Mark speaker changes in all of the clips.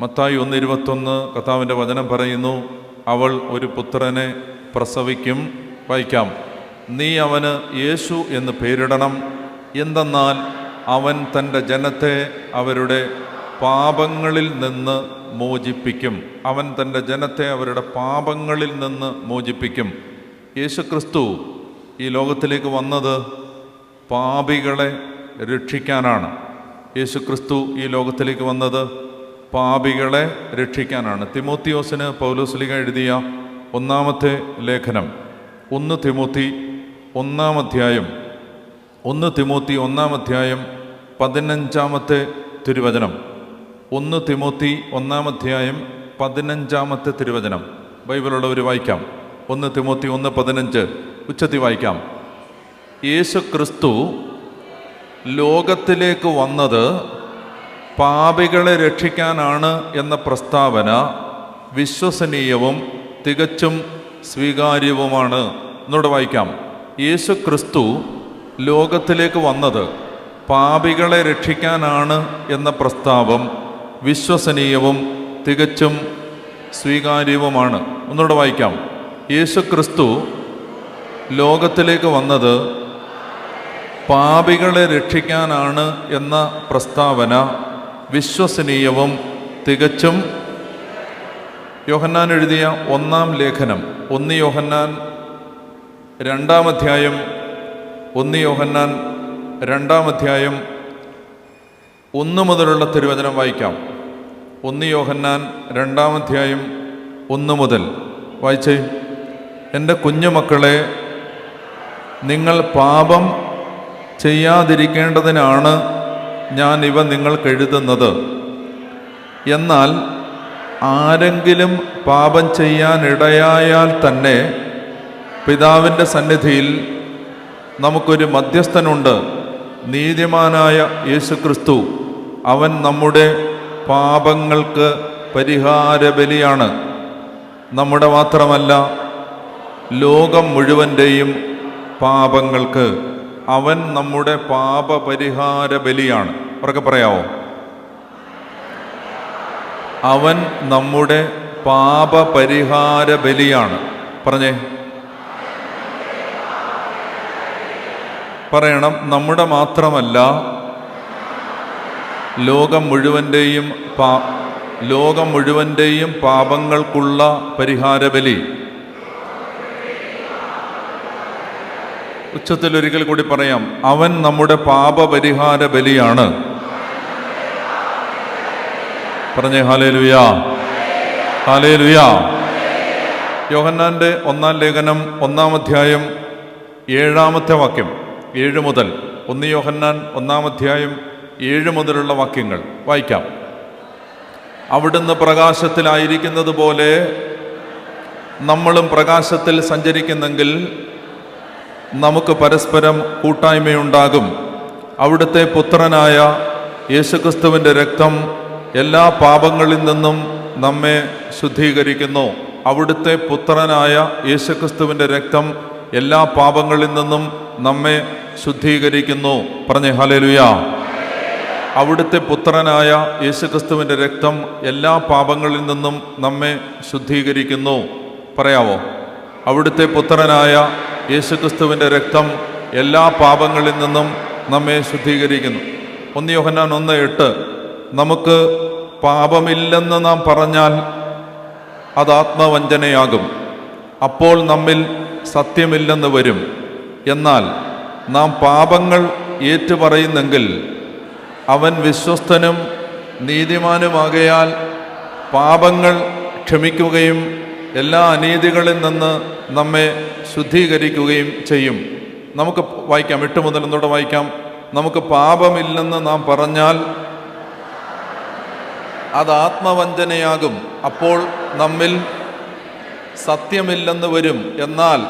Speaker 1: മത്തായി ഒന്ന് ഇരുപത്തൊന്ന് കർത്താവിന്റെ വചനം പറയുന്നു അവൾ ഒരു പുത്രനെ പ്രസവിക്കും വായിക്കാം നീ അവന് യേശു എന്ന് പേരിടണം. എന്തെന്നാൽ അവൻ തന്റെ ജനത്തെ അവരുടെ പാപങ്ങളിൽ നിന്ന് മോചിപ്പിക്കും. അവൻ തന്റെ ജനത്തെ അവരുടെ പാപങ്ങളിൽ നിന്ന് മോചിപ്പിക്കും. യേശുക്രിസ്തു ഈ ലോകത്തിലേക്ക് വന്നത് പാപികളെ രക്ഷിക്കാനാണ്. യേശുക്രിസ്തു ഈ ലോകത്തിലേക്ക് വന്നത് പാപികളെ രക്ഷിക്കാനാണ്. തിമോത്തിയോസിന് പൗലോസ്ലിക എഴുതിയ ഒന്നാമത്തെ ലേഖനം. ഒന്ന് തിമോത്തി ഒന്നാം അധ്യായം. ഒന്ന് തിമോത്തി ഒന്നാം അധ്യായം പതിനഞ്ചാമത്തെ തിരുവചനം. ഒന്ന് തിമോത്തി ഒന്നാം അധ്യായം പതിനഞ്ചാമത്തെ തിരുവചനം. ബൈബിളുള്ളവർ വായിക്കാം. ഒന്ന് തിമോത്തി ഒന്ന് പതിനഞ്ച്. ഉച്ചത്തി വായിക്കാം. യേശു ക്രിസ്തു ലോകത്തിലേക്ക് വന്നത് പാപികളെ രക്ഷിക്കാനാണ് എന്ന പ്രസ്താവന വിശ്വസനീയവും തികച്ചും സ്വീകാര്യവുമാണ്. എന്നോട് വായിക്കാം. യേശു ക്രിസ്തു ലോകത്തിലേക്ക് വന്നത് പാപികളെ രക്ഷിക്കാനാണ് എന്ന പ്രസ്താവം വിശ്വസനീയവും തികച്ചും സ്വീകാര്യവുമാണ്. ഒന്നുകൂടെ വായിക്കാം. യേശു ക്രിസ്തു ലോകത്തിലേക്ക് വന്നത് പാപികളെ രക്ഷിക്കാനാണ് എന്ന പ്രസ്താവന വിശ്വസനീയവും തികച്ചും യോഹന്നാൻ എഴുതിയ ഒന്നാം ലേഖനം. ഒന്ന് യോഹന്നാൻ രണ്ടാം അധ്യായം ഒന്ന് യോഹന്നാൻ രണ്ടാം അധ്യായം ഒന്ന് മുതലുള്ള തിരുവചനം വായിക്കാം. ഒന്ന് യോഹന്നാൻ രണ്ടാം അധ്യായം ഒന്ന് മുതൽ. വായിച്ചേ. എന്റെ കുഞ്ഞുമക്കളെ നിങ്ങൾ പാപം ചെയ്യാതിരിക്കേണ്ടതിനാണ് ഞാൻ ഇവ നിങ്ങൾക്ക് എഴുതുന്നത്. എന്നാൽ ആരെങ്കിലും പാപം ചെയ്യാനിടയായാൽ തന്നെ പിതാവിന്റെ സന്നിധിയിൽ നമുക്കൊരു മധ്യസ്ഥനുണ്ട്. നീതിമാനായ യേശുക്രിസ്തു. അവൻ നമ്മുടെ പാപങ്ങൾക്ക് പരിഹാര ബലിയാണ് നമ്മുടെ മാത്രമല്ല ലോകം മുഴുവന്റെയും പാപങ്ങൾക്ക് അവൻ നമ്മുടെ പാപപരിഹാര ബലിയാണ് ഉറക്കെ പറയാവോ? അവൻ നമ്മുടെ പാപപരിഹാര ബലിയാണ് പറഞ്ഞേ. പറയണം നമ്മുടെ മാത്രമല്ല ലോകം മുഴുവന്റെയും പാ ലോകം മുഴുവന്റെയും പാപങ്ങൾക്കുള്ള പരിഹാര ഉച്ചത്തിൽ ഒരിക്കൽ കൂടി പറയാം. അവൻ നമ്മുടെ പാപപരിഹാര ബലിയാണ്. പറഞ്ഞേ ഹാലേ ലുയാ ഹാലേ ലുയാ യോഹന്നാന്റെ ഒന്നാം ലേഖനം ഒന്നാം അധ്യായം ഏഴാമത്തെ വാക്യം ഏഴ് മുതൽ. ഒന്ന് യോഹന്നാൻ ഒന്നാം അധ്യായം ഏഴ് മുതലുള്ള വാക്യങ്ങൾ വായിക്കാം. അവിടുന്ന് പ്രകാശത്തിലായിരിക്കുന്നത് പോലെ നമ്മളും പ്രകാശത്തിൽ സഞ്ചരിക്കുന്നെങ്കിൽ നമുക്ക് പരസ്പരം കൂട്ടായ്മയുണ്ടാകും. അവിടുത്തെ പുത്രനായ യേശുക്രിസ്തുവിന്റെ രക്തം എല്ലാ പാപങ്ങളിൽ നിന്നും നമ്മെ ശുദ്ധീകരിക്കുന്നു. അവിടുത്തെ പുത്രനായ യേശുക്രിസ്തുവിന്റെ രക്തം എല്ലാ പാപങ്ങളിൽ നിന്നും നമ്മെ ശുദ്ധീകരിക്കുന്നു. പറഞ്ഞേ ഹലലുയ അവിടുത്തെ പുത്രനായ യേശുക്രിസ്തുവിന്റെ രക്തം എല്ലാ പാപങ്ങളിൽ നിന്നും നമ്മെ ശുദ്ധീകരിക്കുന്നു. പറയാവോ? അവിടുത്തെ പുത്രനായ യേശുക്രിസ്തുവിന്റെ രക്തം എല്ലാ പാപങ്ങളിൽ നിന്നും നമ്മെ ശുദ്ധീകരിക്കുന്നു. ഒന്ന് യോഹന്നാൻ ഒന്ന് എട്ട് നമുക്ക് പാപമില്ലെന്ന് നാം പറഞ്ഞാൽ അത് ആത്മവഞ്ചനയാകും. അപ്പോൾ നമ്മിൽ സത്യമില്ലെന്ന് വരും. എന്നാൽ നാം പാപങ്ങൾ ഏറ്റുപറയുന്നെങ്കിൽ അവൻ വിശ്വസ്തനും നീതിമാനുമാകയാൽ പാപങ്ങൾ ക്ഷമിക്കുകയും എല്ലാ അനീതികളിൽ നിന്ന് നമ്മെ ശുദ്ധീകരിക്കുകയും ചെയ്യും. നമുക്ക് വായിക്കാം. എട്ട് മുതൽ എന്നോട് വായിക്കാം. നമുക്ക് പാപമില്ലെന്ന് നാം പറഞ്ഞാൽ അത് ആത്മവഞ്ചനയാകും. അപ്പോൾ നമ്മിൽ സത്യമില്ലെന്ന് വരും. എന്നാൽ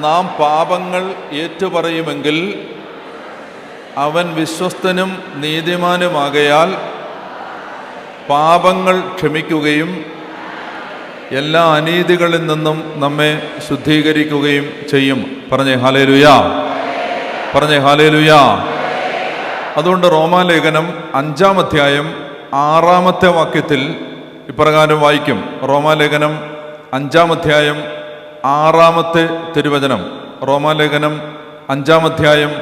Speaker 1: നാം പാപങ്ങൾ ഏറ്റുപറയുമെങ്കിൽ അവൻ വിശ്വസ്തനും നീതിമാനുമാകയാൽ പാപങ്ങൾ ക്ഷമിക്കുകയും എല്ലാ അനീതികളിൽ നിന്നും നമ്മെ ശുദ്ധീകരിക്കുകയും ചെയ്യും. പറഞ്ഞേ ഹാലേ ലുയാ പറഞ്ഞേ ഹാലേ ലുയാ അതുകൊണ്ട് റോമാലേഖനം അഞ്ചാം അധ്യായം ആറാമത്തെ വാക്യത്തിൽ ഇപ്രകാരം വായിക്കും. റോമാലേഖനം അഞ്ചാം അധ്യായം ആറാമത്തെ തിരുവചനം. റോമാലേഖനം അഞ്ചാം അധ്യായം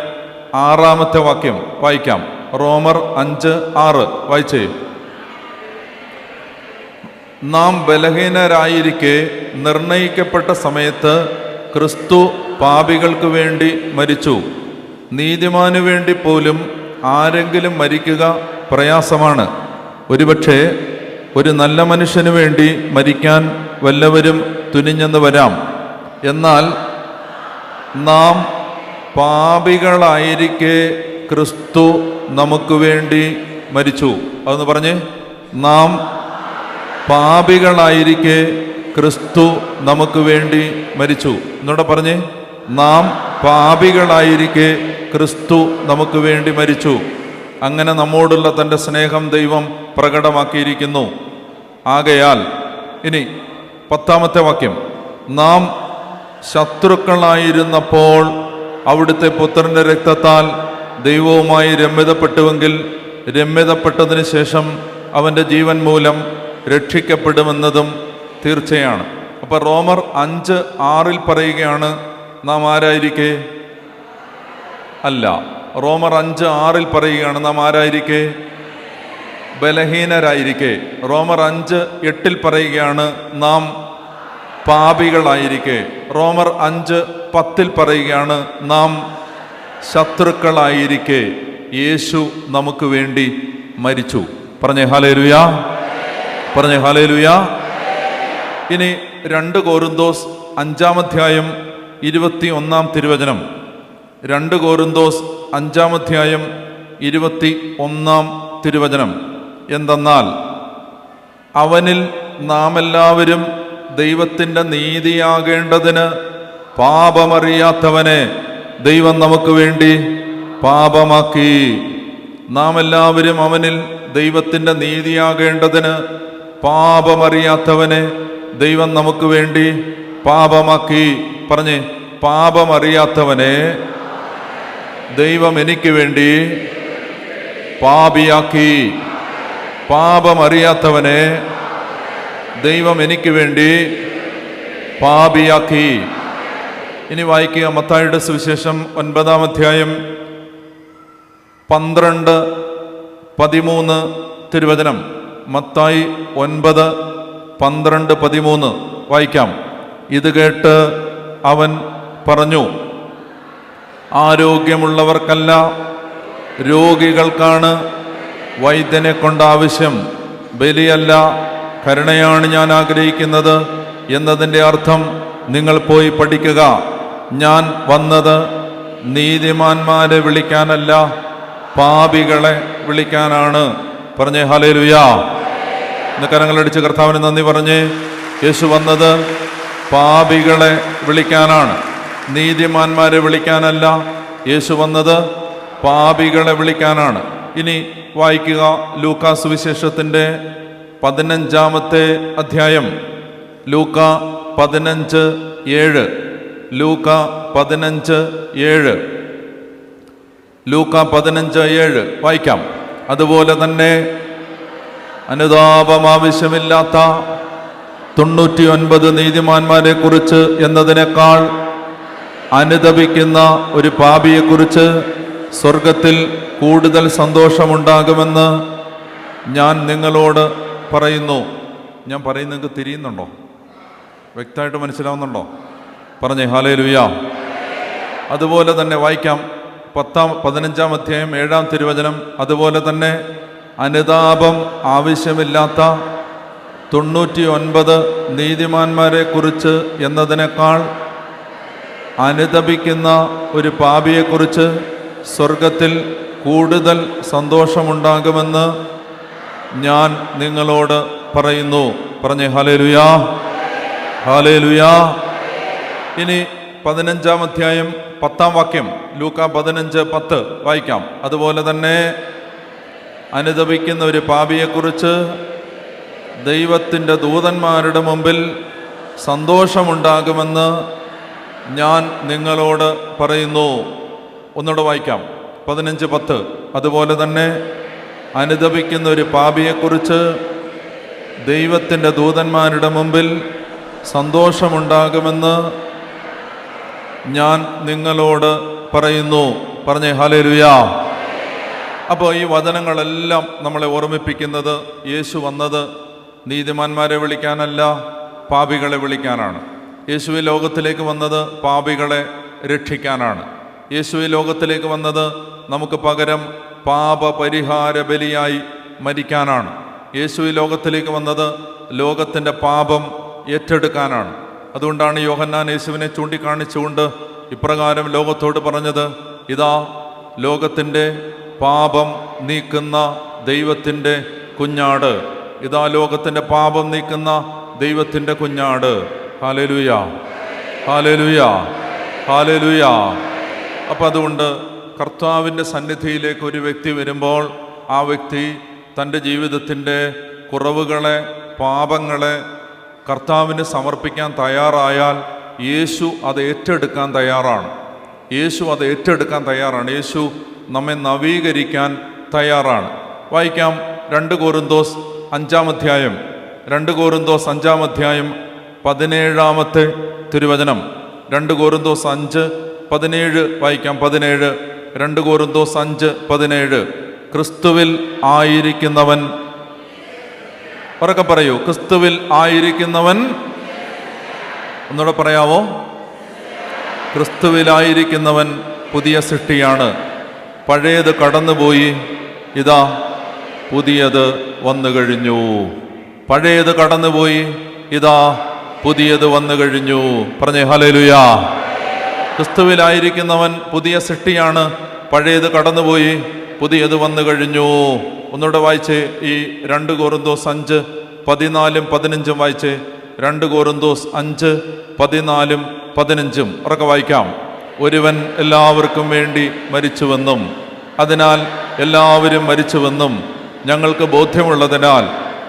Speaker 1: ആറാമത്തെ വാക്യം വായിക്കാം. റോമർ അഞ്ച് ആറ് വായിച്ചേ. നാം ബലഹീനരായിരിക്കെ നിർണയിക്കപ്പെട്ട സമയത്ത് ക്രിസ്തു പാപികൾക്ക് വേണ്ടി മരിച്ചു. നീതിമാനു വേണ്ടി പോലും ആരെങ്കിലും മരിക്കുക പ്രയാസമാണ്. ഒരുപക്ഷെ ഒരു നല്ല മനുഷ്യന് വേണ്ടി മരിക്കാൻ വല്ലവരും തുനിഞ്ഞെന്ന് വരാം. എന്നാൽ നാം പാപികളായിരിക്കെ ക്രിസ്തു നമുക്ക് വേണ്ടി മരിച്ചു. അതെന്ന് പറഞ്ഞ് നാം പാപികളായിരിക്കെ ക്രിസ്തു നമുക്ക് വേണ്ടി മരിച്ചു. എന്നോടെ പറഞ്ഞ് നാം പാപികളായിരിക്കെ ക്രിസ്തു നമുക്ക് വേണ്ടി മരിച്ചു. അങ്ങനെ നമ്മോടുള്ള തന്റെ സ്നേഹം ദൈവം പ്രകടമാക്കിയിരിക്കുന്നു. ആകയാൽ ഇനി പത്താമത്തെ വാക്യം. നാം ശത്രുക്കളായിരുന്നപ്പോൾ അവിടുത്തെ പുത്രന്റെ രക്തത്താൽ ദൈവവുമായി രമ്യതപ്പെട്ടുവെങ്കിൽ രമ്യതപ്പെട്ടതിന് ശേഷം അവന്റെ ജീവൻ മൂലം രക്ഷിക്കപ്പെടുമെന്നതും തീർച്ചയാണ്. അപ്പോൾ റോമർ അഞ്ച് ആറിൽ പറയുകയാണ് നാം ആരായിരിക്കെ? അല്ല റോമർ അഞ്ച് ആറിൽ പറയുകയാണ് നാം ആരായിരിക്കെ? ബലഹീനരായിരിക്കെ. റോമർ അഞ്ച് എട്ടിൽ പറയുകയാണ് നാം പാപികളായിരിക്കെ. റോമർ അഞ്ച് പത്തിൽ പറയുകയാണ് നാം ശത്രുക്കളായിരിക്കെ. യേശു നമുക്ക് വേണ്ടി മരിച്ചു. പറഞ്ഞേ ഹാലേ ലുയാ പറഞ്ഞേ ഹാലേലുയ. ഇനി രണ്ട് കോരുന്തോസ് അഞ്ചാമധ്യായം ഇരുപത്തി ഒന്നാം തിരുവചനം. രണ്ട് കോരുന്തോസ് അഞ്ചാമധ്യായം ഇരുപത്തി ഒന്നാം തിരുവചനം. എന്തെന്നാൽ അവനിൽ നാം എല്ലാവരും ദൈവത്തിന്റെ നീതിയാകേണ്ടതിന് പാപമറിയാത്തവനെ ദൈവം നമുക്ക് വേണ്ടി പാപമാക്കി. നാം എല്ലാവരും അവനിൽ ദൈവത്തിന്റെ നീതിയാകേണ്ടതിന് പാപമറിയാത്തവനെ ദൈവം നമുക്ക് വേണ്ടി പാപമാക്കി. പറഞ്ഞ് പാപമറിയാത്തവനെ ദൈവം എനിക്ക് വേണ്ടി പാപിയാക്കി. പാപമറിയാത്തവനെ ദൈവം എനിക്ക് വേണ്ടി പാപിയാക്കി. ഇനി വായിക്കുക മത്തായിയുടെ സുവിശേഷം ഒൻപതാം അധ്യായം പന്ത്രണ്ട് പതിമൂന്ന് തിരുവചനം. മത്തായി ഒൻപത് പന്ത്രണ്ട് പതിമൂന്ന് വായിക്കാം. ഇത് കേട്ട് അവൻ പറഞ്ഞു ആരോഗ്യമുള്ളവർക്കല്ല രോഗികൾക്കാണ് വൈദ്യനെ കൊണ്ട് ആവശ്യം. ബലിയല്ല കരുണയാണ് ഞാൻ ആഗ്രഹിക്കുന്നത് എന്നതിന്റെ അർത്ഥം നിങ്ങൾ പോയി പഠിക്കുക. ഞാൻ വന്നത് നീതിമാന്മാരെ വിളിക്കാനല്ല പാപികളെ വിളിക്കാനാണ്. പറഞ്ഞേ ഹലേ ലുയാ ഇന്ന് കരങ്ങളടിച്ച് കർത്താവിന് നന്ദി പറഞ്ഞ് യേശു വന്നത് പാപികളെ വിളിക്കാനാണ്. നീതിമാന്മാരെ വിളിക്കാനല്ല. യേശു വന്നത് പാപികളെ വിളിക്കാനാണ്. ഇനി വായിക്കുക ലൂക്ക സുവിശേഷത്തിന്റെ പതിനഞ്ചാമത്തെ അധ്യായം. ലൂക്ക പതിനഞ്ച് ഏഴ്. ലൂക്ക പതിനഞ്ച് ഏഴ്. ലൂക്ക പതിനഞ്ച് ഏഴ് വായിക്കാം. അതുപോലെ തന്നെ അനുതാപം ആവശ്യമില്ലാത്ത തൊണ്ണൂറ്റി ഒൻപത് നീതിമാന്മാരെ കുറിച്ച് എന്നതിനേക്കാൾ അനുതപിക്കുന്ന ഒരു പാപിയെക്കുറിച്ച് സ്വർഗത്തിൽ കൂടുതൽ സന്തോഷമുണ്ടാകുമെന്ന് ഞാൻ നിങ്ങളോട് പറയുന്നു. ഞാൻ പറയുന്നത് തിരിയുന്നുണ്ടോ? വ്യക്തമായിട്ട് മനസ്സിലാവുന്നുണ്ടോ? പറഞ്ഞേ ഹാലേ ലുയാ അതുപോലെ തന്നെ വായിക്കാം. പത്താം പതിനഞ്ചാം അധ്യായം ഏഴാം തിരുവചനം. അതുപോലെ തന്നെ അനുതാപം ആവശ്യമില്ലാത്ത തൊണ്ണൂറ്റി ഒൻപത് നീതിമാന്മാരെ കുറിച്ച് എന്നതിനേക്കാൾ അനുതപിക്കുന്ന ഒരു പാപിയെക്കുറിച്ച് സ്വർഗത്തിൽ കൂടുതൽ സന്തോഷമുണ്ടാകുമെന്ന് ഞാൻ നിങ്ങളോട് പറയുന്നു. പറഞ്ഞേ ഹലേ ലുയാ ഹാലേ ലുയാ ഇനി പതിനഞ്ചാം അധ്യായം പത്താം വാക്യം ലൂക്ക പതിനഞ്ച് പത്ത് വായിക്കാം. അതുപോലെ തന്നെ അനുദപിക്കുന്ന ഒരു പാപിയെക്കുറിച്ച് ദൈവത്തിന്റെ ദൂതന്മാരുടെ മുമ്പിൽ സന്തോഷമുണ്ടാകുമെന്ന് ഞാൻ നിങ്ങളോട് പറയുന്നു. ഒന്നുകൂടെ വായിക്കാം. പതിനഞ്ച് പത്ത്. അതുപോലെ തന്നെ അനുദപിക്കുന്ന ഒരു പാപിയെക്കുറിച്ച് ദൈവത്തിന്റെ ദൂതന്മാരുടെ മുമ്പിൽ സന്തോഷമുണ്ടാകുമെന്ന് ഞാൻ നിങ്ങളോട് പറയുന്നു. പറഞ്ഞേ ഹലേലുയാ അപ്പോൾ ഈ വചനങ്ങളെല്ലാം നമ്മളെ ഓർമ്മിപ്പിക്കുന്നത് യേശു വന്നത് നീതിമാന്മാരെ വിളിക്കാനല്ല പാപികളെ വിളിക്കാനാണ്. യേശു ഈ ലോകത്തിലേക്ക് വന്നത് പാപികളെ രക്ഷിക്കാനാണ്. യേശു ഈ ലോകത്തിലേക്ക് വന്നത് നമുക്ക് പകരം പാപ പരിഹാര ബലിയായി മരിക്കാനാണ്. യേശു ഈ ലോകത്തിലേക്ക് വന്നത് ലോകത്തിന്റെ പാപം ഏറ്റെടുക്കാനാണ്. അതുകൊണ്ടാണ് യോഹന്നാൻ യേശുവിനെ ചൂണ്ടിക്കാണിച്ചുകൊണ്ട് ഇപ്രകാരം ലോകത്തോട് പറഞ്ഞത് ഇതാ ലോകത്തിന്റെ പാപം നീക്കുന്ന ദൈവത്തിന്റെ കുഞ്ഞാട്. ഇതാ ലോകത്തിന്റെ പാപം നീക്കുന്ന ദൈവത്തിന്റെ കുഞ്ഞാട്. ഹാലലുയ ഹാലലുയ ഹാലലുയ അപ്പം അതുകൊണ്ട് കർത്താവിന്റെ സന്നിധിയിലേക്ക് ഒരു വ്യക്തി വരുമ്പോൾ ആ വ്യക്തി തന്റെ ജീവിതത്തിന്റെ കുറവുകളെ പാപങ്ങളെ കർത്താവിന് സമർപ്പിക്കാൻ തയ്യാറായാൽ യേശു അത് ഏറ്റെടുക്കാൻ തയ്യാറാണ്. യേശു അത് ഏറ്റെടുക്കാൻ തയ്യാറാണ്. യേശു നമ്മെ നവീകരിക്കാൻ തയ്യാറാണ്. വായിക്കാം രണ്ട് കോരുന്തോസ് അഞ്ചാം അധ്യായം രണ്ട് കോരുന്തോസ് അഞ്ചാം അധ്യായം പതിനേഴാമത്തെ തിരുവചനം. രണ്ട് കോരുന്തോസ് അഞ്ച് പതിനേഴ് വായിക്കാം പതിനേഴ്. രണ്ട് കോരുന്തോസ് അഞ്ച് പതിനേഴ്. ക്രിസ്തുവിൽ ആയിരിക്കുന്നവൻ. ഉറക്കെ പറയൂ ക്രിസ്തുവിൽ ആയിരിക്കുന്നവൻ. ഒന്നുകൂടെ പറയാവോ? ക്രിസ്തുവിലായിരിക്കുന്നവൻ പുതിയ സൃഷ്ടിയാണ്. പഴയത് കടന്നുപോയി. ഇതാ പുതിയത് വന്നു കഴിഞ്ഞു. പഴയത് കടന്നുപോയി. ഇതാ പുതിയത് വന്നു കഴിഞ്ഞു. പറഞ്ഞേ ഹലലുയാ ക്രിസ്തുവിലായിരിക്കുന്നവൻ പുതിയ സൃഷ്ടിയാണ്. പഴയത് കടന്നുപോയി പുതിയത് വന്നു കഴിഞ്ഞു. ഒന്നുകൂടെ വായിച്ച് ഈ രണ്ട് കോറിന്തോസ് അഞ്ച് പതിനാലും പതിനഞ്ചും വായിച്ച്. രണ്ട് കോറിന്തോസ് അഞ്ച് പതിനാലും പതിനഞ്ചും. ഉറക്കെ വായിക്കാം. ഒരുവൻ എല്ലാവർക്കും വേണ്ടി മരിച്ചുവെന്നും അതിനാൽ എല്ലാവരും മരിച്ചുവെന്നും ഞങ്ങൾക്ക് ബോധ്യമുള്ളതിനാൽ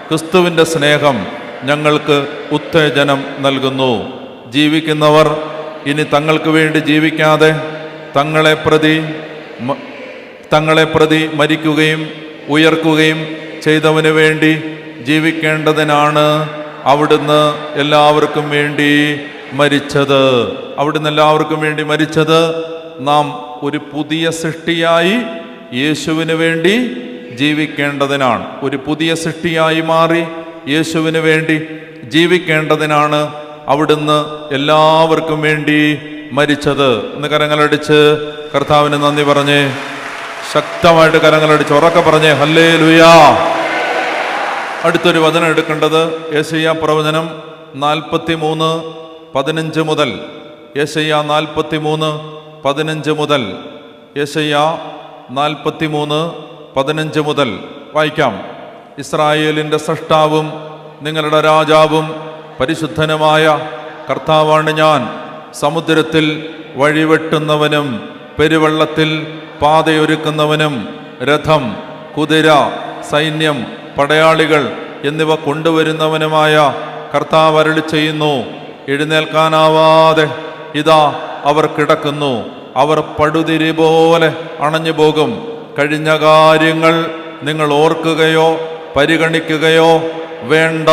Speaker 1: ക്രിസ്തുവിന്റെ സ്നേഹം ഞങ്ങൾക്ക് ഉത്തേജനം നൽകുന്നു. ജീവിക്കുന്നവർ ഇനി തങ്ങൾക്ക് വേണ്ടി ജീവിക്കാതെ തങ്ങളെ പ്രതി തങ്ങളെ പ്രതി മരിക്കുകയും ഉയർക്കുകയും ചെയ്തവന് വേണ്ടി ജീവിക്കേണ്ടതിനാണ് അവിടുന്ന് എല്ലാവർക്കും വേണ്ടി മരിച്ചത്. അവിടുന്ന് എല്ലാവർക്കും വേണ്ടി മരിച്ചത്. നാം ഒരു പുതിയ സൃഷ്ടിയായി യേശുവിന് വേണ്ടി ജീവിക്കേണ്ടതിനാണ്. ഒരു പുതിയ സൃഷ്ടിയായി മാറി യേശുവിന് വേണ്ടി ജീവിക്കേണ്ടതിനാണ് അവിടുന്ന് എല്ലാവർക്കും വേണ്ടി മരിച്ചത്. എന്ന് കരങ്ങളടിച്ച് കർത്താവിന് നന്ദി പറഞ്ഞ് ശക്തമായിട്ട് കരങ്ങളടിച്ച് ഉറക്കെ പറഞ്ഞേ ഹല്ലേ ലുയാ അടുത്തൊരു വചനം എടുക്കേണ്ടത് യേശയ്യ പ്രവചനം നാൽപ്പത്തി മൂന്ന് പതിനഞ്ച് മുതൽ യശയ്യ നാൽപ്പത്തി മൂന്ന് പതിനഞ്ച് മുതൽ യശയ്യ നാൽപ്പത്തി മൂന്ന് പതിനഞ്ച് മുതൽ വായിക്കാം. ഇസ്രായേലിന്റെ സൃഷ്ടാവും നിങ്ങളുടെ രാജാവും പരിശുദ്ധനുമായ കർത്താവാണ് ഞാൻ. സമുദ്രത്തിൽ വഴിവെട്ടുന്നവനും പെരുവെള്ളത്തിൽ പാതയൊരുക്കുന്നവനും രഥം കുതിര സൈന്യം പടയാളികൾ എന്നിവ കൊണ്ടുവരുന്നവനുമായ കർത്താവ് അരളി ചെയ്യുന്നു എഴുന്നേൽക്കാനാവാതെ ഇതാ അവർ കിടക്കുന്നു. അവർ പടുതിരി പോലെ അണഞ്ഞു പോകും. കഴിഞ്ഞ കാര്യങ്ങൾ നിങ്ങൾ ഓർക്കുകയോ പരിഗണിക്കുകയോ വേണ്ട.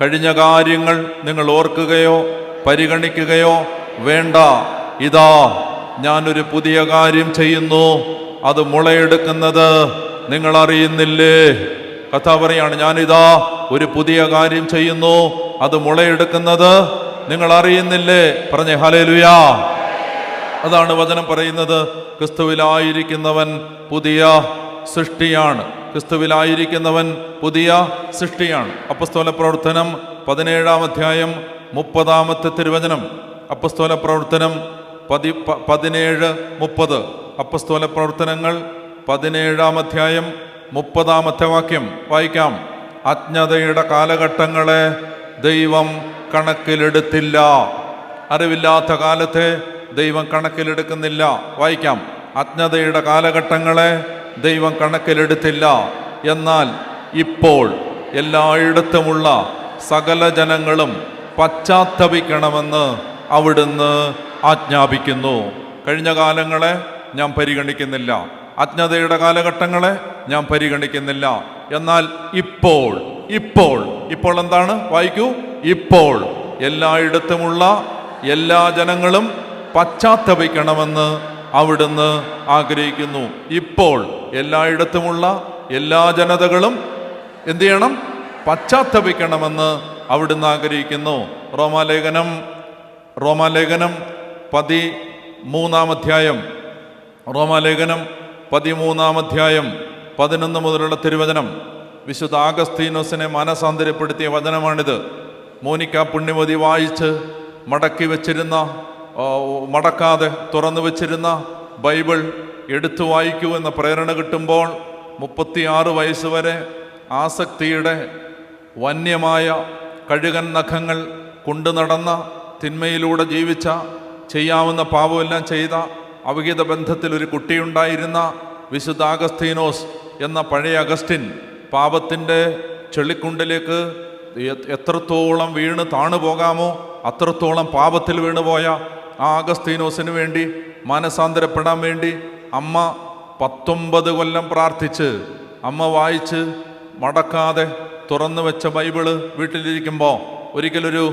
Speaker 1: കഴിഞ്ഞ കാര്യങ്ങൾ നിങ്ങൾ ഓർക്കുകയോ പരിഗണിക്കുകയോ വേണ്ട. ഇതാ ഞാനൊരു പുതിയ കാര്യം ചെയ്യുന്നു. അത് മുളയെടുക്കുന്നത് നിങ്ങൾ അറിയുന്നില്ലേ കഥ പറയാണ് ഞാനിതാ ഒരു പുതിയ കാര്യം ചെയ്യുന്നു. അത് മുളയെടുക്കുന്നത് നിങ്ങൾ അറിയുന്നില്ലേ? പറഞ്ഞേ ഹലേലുയാ അതാണ് വചനം പറയുന്നത്. ക്രിസ്തുവിലായിരിക്കുന്നവൻ പുതിയ സൃഷ്ടിയാണ്. ക്രിസ്തുവിലായിരിക്കുന്നവൻ പുതിയ സൃഷ്ടിയാണ്. അപ്പസ്തോല പ്രവർത്തനം പതിനേഴാം അധ്യായം മുപ്പതാമത്തെ തിരുവചനം. അപ്പസ്തോല പ്രവർത്തനം പതി പതിനേഴ് മുപ്പത്. അപ്പസ്തോല പ്രവർത്തനങ്ങൾ പതിനേഴാം അധ്യായം മുപ്പതാമത്തെ വാക്യം വായിക്കാം. അജ്ഞതയുടെ കാലഘട്ടങ്ങളെ ദൈവം കണക്കിലെടുത്തില്ല. അറിവില്ലാത്ത കാലത്തെ ദൈവം കണക്കിലെടുക്കുന്നില്ല. വായിക്കാം. അജ്ഞതയുടെ കാലഘട്ടങ്ങളെ ദൈവം കണക്കിലെടുത്തില്ല. എന്നാൽ ഇപ്പോൾ എല്ലായിടത്തുമുള്ള സകല ജനങ്ങളും പശ്ചാത്തപിക്കണമെന്ന് അവിടുന്ന് ആജ്ഞാപിക്കുന്നു. കഴിഞ്ഞ കാലങ്ങളെ ഞാൻ പരിഗണിക്കുന്നില്ല. അജ്ഞതയുടെ കാലഘട്ടങ്ങളെ ഞാൻ പരിഗണിക്കുന്നില്ല. എന്നാൽ ഇപ്പോൾ ഇപ്പോൾ. ഇപ്പോൾ എന്താണ്? വായിക്കൂ. ഇപ്പോൾ. എല്ലായിടത്തുമുള്ള എല്ലാ ജനങ്ങളും പശ്ചാത്തപിക്കണമെന്ന് അവിടുന്ന് ആഗ്രഹിക്കുന്നു. ഇപ്പോൾ എല്ലായിടത്തുമുള്ള എല്ലാ ജനതകളും എന്തു ചെയ്യണം? പശ്ചാത്തപിക്കണമെന്ന് അവിടുന്ന് ആഗ്രഹിക്കുന്നു. റോമാലേഖനം റോമാലേഖനം പതി മൂന്നാം അധ്യായം റോമാലേഖനം പതിമൂന്നാം അധ്യായം പതിനൊന്ന് മുതലുള്ള തിരുവചനം. വിശുദ്ധ ആഗസ്തീനോസിനെ മനസാന്തരപ്പെടുത്തിയ വചനമാണിത്. മോനിക്ക പുണ്യമതി വായിച്ച് മടക്കി വച്ചിരുന്ന മടക്കാതെ തുറന്നു വച്ചിരുന്ന ബൈബിൾ എടുത്തു വായിക്കൂ എന്ന പ്രേരണ കിട്ടുമ്പോൾ മുപ്പത്തിയാറ് വയസ്സ് വരെ ആസക്തിയുടെ വന്യമായ കഴുകൻ നഖങ്ങൾ കൊണ്ടു നടന്ന തിന്മയിലൂടെ ജീവിച്ച ചെയ്യാവുന്ന പാപമെല്ലാം ചെയ്ത അവിഹിത ബന്ധത്തിൽ ഒരു കുട്ടിയുണ്ടായിരുന്ന വിശുദ്ധ അഗസ്തീനോസ് എന്ന പഴയ അഗസ്റ്റിൻ പാപത്തിന്റെ ചെളിക്കുണ്ടിലേക്ക് എത്രത്തോളം വീണ് താണു പോകാമോ അത്രത്തോളം പാപത്തിൽ വീണുപോയ ആ അഗസ്തീനോസിന് വേണ്ടി മാനസാന്തരപ്പെടാൻ വേണ്ടി അമ്മ പത്തൊമ്പത് കൊല്ലം പ്രാർത്ഥിച്ച് അമ്മ വായിച്ച് മടക്കാതെ തുറന്നു വെച്ച ബൈബിൾ വീട്ടിലിരിക്കുമ്പോൾ ഒരിക്കലൊരു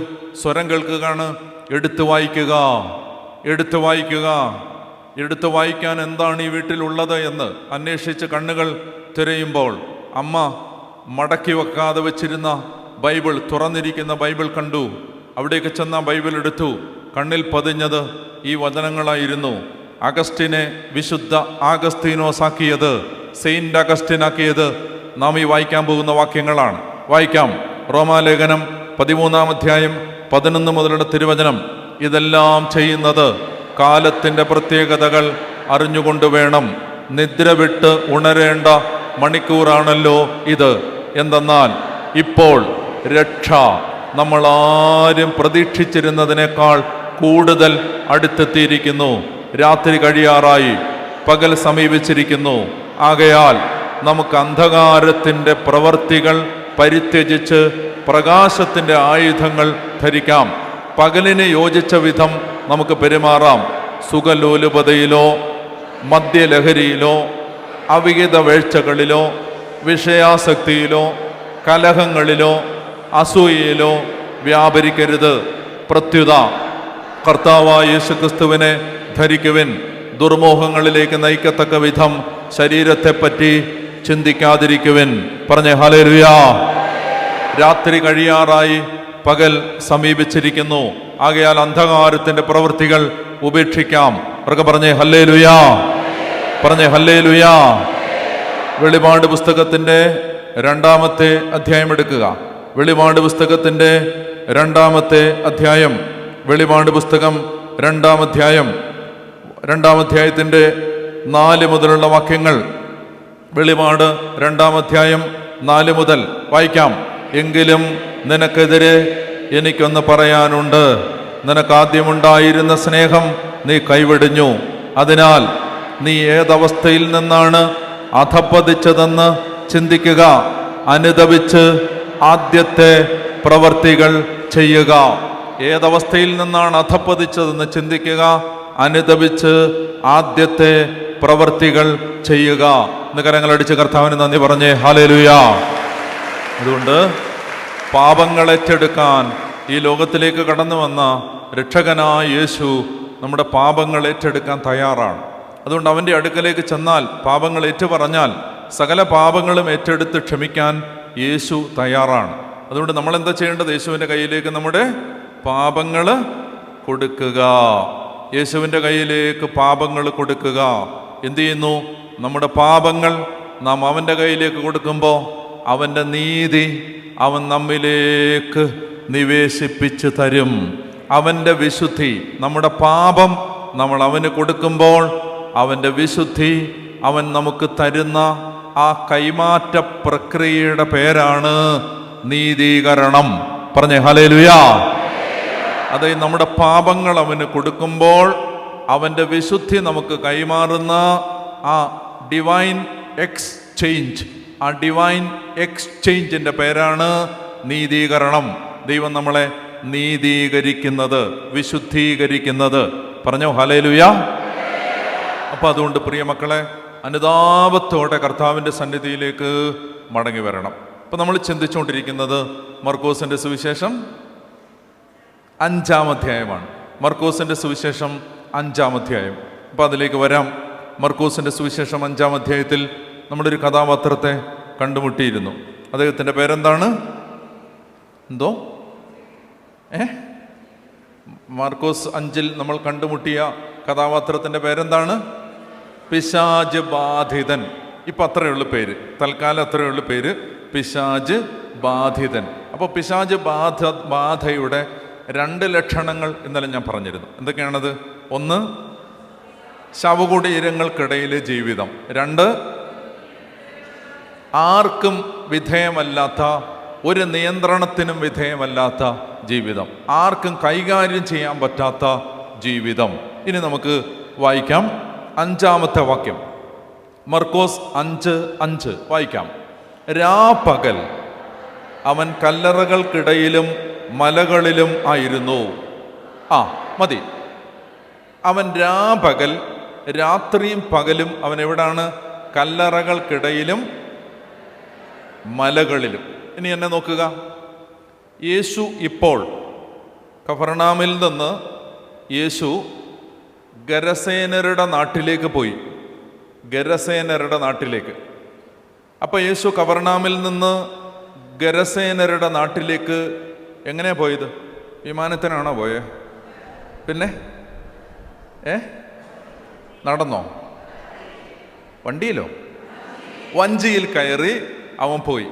Speaker 1: സ്വരം കേൾക്കുകയാണ് എടുത്തു വായിക്കുക എടുത്തു വായിക്കുക എടുത്തു വായിക്കാൻ എന്താണ് ഈ വീട്ടിലുള്ളത്? എന്ന് അന്വേഷിച്ച് കണ്ണുകൾ തിരയുമ്പോൾ അമ്മ മടക്കി വെക്കാതെ വെച്ചിരുന്ന ബൈബിൾ തുറന്നിരിക്കുന്ന ബൈബിൾ കണ്ടു. അവിടേക്ക് ചെന്ന ബൈബിൾ എടുത്തു. കണ്ണിൽ പതിഞ്ഞത് ഈ വചനങ്ങളായിരുന്നു. അഗസ്റ്റിനെ വിശുദ്ധ ആഗസ്തീനോസാക്കിയത് സെയിന്റ് അഗസ്റ്റിനാക്കിയത് നാം ഈ വായിക്കാൻ പോകുന്ന വാക്യങ്ങളാണ്. വായിക്കാം. റോമാലേഖനം പതിമൂന്നാം അധ്യായം പതിനൊന്ന് മുതലുള്ള തിരുവചനം. ഇതെല്ലാം ചെയ്യുന്നത് കാലത്തിന്റെ പ്രത്യേകതകൾ അറിഞ്ഞുകൊണ്ട് വേണം. നിദ്ര വിട്ട് ഉണരേണ്ട മണിക്കൂറാണല്ലോ ഇത്. എന്തെന്നാൽ ഇപ്പോൾ രക്ഷ നമ്മൾ ആരും പ്രതീക്ഷിച്ചിരുന്നതിനേക്കാൾ കൂടുതൽ അടുത്തെത്തിയിരിക്കുന്നു. രാത്രി കഴിയാറായി. പകൽ സമീപിച്ചിരിക്കുന്നു. ആകയാൽ നമുക്ക് അന്ധകാരത്തിന്റെ പ്രവർത്തികൾ പരിത്യജിച്ച് പ്രകാശത്തിന്റെ ആയുധങ്ങൾ ധരിക്കാം. പകലിന് യോജിച്ച വിധം നമുക്ക് പെരുമാറാം. സുഖലോലുപതയിലോ മദ്യലഹരിയിലോ അവിഹിത വേഴ്ചകളിലോ വിഷയാസക്തിയിലോ കലഹങ്ങളിലോ അസൂയയിലോ വ്യാപരിക്കരുത്. പ്രത്യുത കർത്താവായ യേശുക്രിസ്തുവിനെ ധരിക്കുവിൻ. ദുർമോഹങ്ങളിലേക്ക് നയിക്കത്തക്ക വിധം ശരീരത്തെപ്പറ്റി ചിന്തിക്കാതിരിക്കുവിൻ. പറഞ്ഞ ഹലരുയാ രാത്രി കഴിയാറായി പകൽ സമീപിച്ചിരിക്കുന്നു. ആകയാൽ അന്ധകാരത്തിന്റെ പ്രവൃത്തികൾ ഉപേക്ഷിക്കാം. അവർക്ക് പറഞ്ഞേ ഹല്ലേ ലുയാ പറഞ്ഞേ ഹല്ലേ ലുയാ വെളിപാട് പുസ്തകത്തിന്റെ രണ്ടാമത്തെ അധ്യായം എടുക്കുക. വെളിപാട് പുസ്തകത്തിന്റെ രണ്ടാമത്തെ അധ്യായം. വെളിപാട് പുസ്തകം രണ്ടാം അധ്യായം. രണ്ടാം അധ്യായത്തിന്റെ നാല് മുതലുള്ള വാക്യങ്ങൾ. വെളിപാട് രണ്ടാം അധ്യായം നാല് മുതൽ വായിക്കാം. എങ്കിലും നിനക്കെതിരെ എനിക്കൊന്ന് പറയാനുണ്ട്. നിനക്കാദ്യമുണ്ടായിരുന്ന സ്നേഹം നീ കൈവെടിഞ്ഞു. അതിനാൽ നീ ഏതവസ്ഥയിൽ നിന്നാണ് അധപ്പതിച്ചതെന്ന് ചിന്തിക്കുക. അനുദവിച്ച് ആദ്യത്തെ പ്രവർത്തികൾ ചെയ്യുക. ഏതവസ്ഥയിൽ നിന്നാണ് അധപ്പതിച്ചതെന്ന് ചിന്തിക്കുക. അനുദവിച്ച് ആദ്യത്തെ പ്രവർത്തികൾ ചെയ്യുക. എന്ന് കരങ്ങളടിച്ച് കർത്താവിന് നന്ദി പറഞ്ഞേ ഹാലേലുയാ അതുകൊണ്ട് പാപങ്ങൾ ഏറ്റെടുക്കാൻ ഈ ലോകത്തിലേക്ക് കടന്നു വന്ന രക്ഷകനായ യേശു നമ്മുടെ പാപങ്ങൾ ഏറ്റെടുക്കാൻ തയ്യാറാണ്. അതുകൊണ്ട് അവന്റെ അടുക്കലേക്ക് ചെന്നാൽ പാപങ്ങൾ ഏറ്റുപറഞ്ഞാൽ സകല പാപങ്ങളും ഏറ്റെടുത്ത് ക്ഷമിക്കാൻ യേശു തയ്യാറാണ്. അതുകൊണ്ട് നമ്മൾ എന്താ ചെയ്യേണ്ടത്? യേശുവിന്റെ കയ്യിലേക്ക് നമ്മുടെ പാപങ്ങൾ കൊടുക്കുക. യേശുവിന്റെ കയ്യിലേക്ക് പാപങ്ങൾ കൊടുക്കുക. എന്തു ചെയ്യുന്നു? നമ്മുടെ പാപങ്ങൾ നാം അവന്റെ കയ്യിലേക്ക് കൊടുക്കുമ്പോൾ അവന്റെ നീതി അവൻ നമ്മിലേക്ക് നിവേശിപ്പിച്ച് തരും. അവന്റെ വിശുദ്ധി നമ്മുടെ പാപം നമ്മൾ അവന് കൊടുക്കുമ്പോൾ അവന്റെ വിശുദ്ധി അവൻ നമുക്ക് തരുന്ന ആ കൈമാറ്റ പ്രക്രിയയുടെ പേരാണ് നീതീകരണം. പറഞ്ഞേ ഹലേലുയാ അതെ നമ്മുടെ പാപങ്ങൾ അവന് കൊടുക്കുമ്പോൾ അവന്റെ വിശുദ്ധി നമുക്ക് കൈമാറുന്ന ആ ഡിവൈൻ എക്സ്ചേഞ്ച് ആ ഡിവൈൻ എക്സ്ചേഞ്ചിന്റെ പേരാണ് നീതീകരണം. ദൈവം നമ്മളെ നീതീകരിക്കുന്നത് വിശുദ്ധീകരിക്കുന്നത്. പറഞ്ഞോ ഹലേലുയ അപ്പം അതുകൊണ്ട് പ്രിയ മക്കളെ അനുതാപത്തോടെ കർത്താവിന്റെ സന്നിധിയിലേക്ക് മടങ്ങി വരണം. അപ്പം നമ്മൾ ചിന്തിച്ചുകൊണ്ടിരിക്കുന്നത് മർക്കോസിന്റെ സുവിശേഷം അഞ്ചാം അധ്യായമാണ്. മർക്കോസിന്റെ സുവിശേഷം അഞ്ചാം അധ്യായം. അപ്പോൾ അതിലേക്ക് വരാം. മർക്കോസിന്റെ സുവിശേഷം അഞ്ചാം അധ്യായത്തിൽ നമ്മുടെ ഒരു കഥാപാത്രത്തെ കണ്ടുമുട്ടിയിരുന്നു. അദ്ദേഹത്തിന്റെ പേരെന്താണ്? എന്തോ? ഏ? മാർക്കോസ് അഞ്ചിൽ നമ്മൾ കണ്ടുമുട്ടിയ കഥാപാത്രത്തിന്റെ പേരെന്താണ്? പിശാജ് ബാധിതൻ. ഇപ്പം ഉള്ളു പേര്. തൽക്കാലം അത്രയേ ഉള്ളു പേര്. പിശാജ് ബാധിതൻ. അപ്പോൾ പിശാജ് ബാധ ബാധയുടെ രണ്ട് ലക്ഷണങ്ങൾ ഇന്നലെ ഞാൻ പറഞ്ഞിരുന്നു. എന്തൊക്കെയാണത്? ഒന്ന് ശവകുടീരങ്ങൾക്കിടയിലെ ജീവിതം. രണ്ട് ആർക്കും വിധേയമല്ലാത്ത ഒരു നിയന്ത്രണത്തിനും വിധേയമല്ലാത്ത ജീവിതം. ആർക്കും കൈകാര്യം ചെയ്യാൻ പറ്റാത്ത ജീവിതം. ഇനി നമുക്ക് വായിക്കാം. അഞ്ചാമത്തെ വാക്യം. മർക്കോസ് അഞ്ച് അഞ്ച് വായിക്കാം. രാപകൽ അവൻ കല്ലറകൾക്കിടയിലും മലകളിലും ആയിരുന്നു. ആ മതി. അവൻ രാപകൽ രാത്രിയും പകലും അവൻ എവിടാണ്? കല്ലറകൾക്കിടയിലും മലകളിലും. ഇനി എന്നെ നോക്കുക. യേശു ഇപ്പോൾ കഫർണാമിൽ നിന്ന് യേശു ഗരസേനരുടെ നാട്ടിലേക്ക് പോയി. ഗരസേനരുടെ നാട്ടിലേക്ക്. അപ്പോൾ യേശു കവർണാമിൽ നിന്ന് ഗരസേനരുടെ നാട്ടിലേക്ക് എങ്ങനെയാ പോയത്? വിമാനത്തിനാണോ പോയേ? പിന്നെ? ഏ? നടന്നോ? വണ്ടിയിലോ? വഞ്ചിയിൽ കയറി അവൻ പോയി.